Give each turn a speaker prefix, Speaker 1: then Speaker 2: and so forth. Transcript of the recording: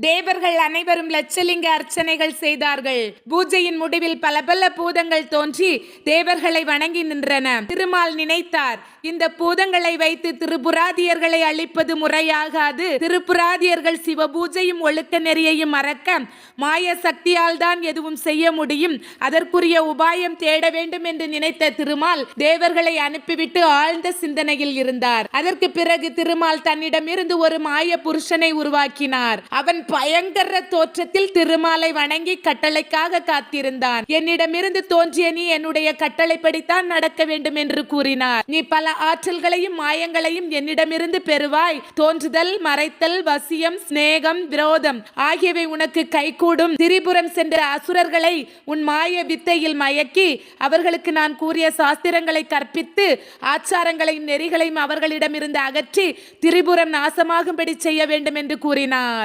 Speaker 1: தேவர்கள் அனைவரும் லட்சலிங்க அர்ச்சனைகள் செய்தார்கள். பூஜையின் முடிவில் பல பல பூதங்கள் தோன்றி தேவர்களை வணங்கி நின்றன. திருமால் நினைத்தார் இந்த பூதங்களை வைத்து திருப்புராதியர்களை அழிப்பது முறையாகாது. திருப்புராதியர்கள் சிவ பூஜையும் ஒழுக்க நெறியையும் மறக்க மாய சக்தியால் தான் எதுவும் செய்ய முடியும். அதற்குரிய உபாயம் தேட வேண்டும் என்று நினைத்த திருமால் தேவர்களை அனுப்பிவிட்டு ஆழ்ந்த சிந்தனையில் இருந்தார். அதற்கு பிறகு திருமால் தன்னிடமிருந்து ஒரு மாய புருஷனை உருவாக்கினார். அவன் பயங்கர தோற்றத்தில் திருமாலை வணங்கி கட்டளைக்காக காத்திருந்தான். என்னிடமிருந்து தோன்றிய நீ என்னுடைய கட்டளைப்படித்தான் நடக்க வேண்டும் என்று கூறினார். நீ பல ஆற்றல்களையும் மாயங்களையும் என்னிடமிருந்து பெறுவாய். தோன்றுதல் மறைத்தல் வசியம் சிநேகம் விரோதம் ஆகியவை உனக்கு கைகூடும். திரிபுரம் சென்ற அசுரர்களை உன் மாய வித்தையில் மயக்கி அவர்களுக்கு நான் கூறிய சாஸ்திரங்களை கற்பித்து ஆச்சாரங்களையும் நெறிகளையும் அவர்களிடமிருந்து அகற்றி திரிபுரம் நாசமாகும்படி செய்ய வேண்டும் என்று கூறினார்.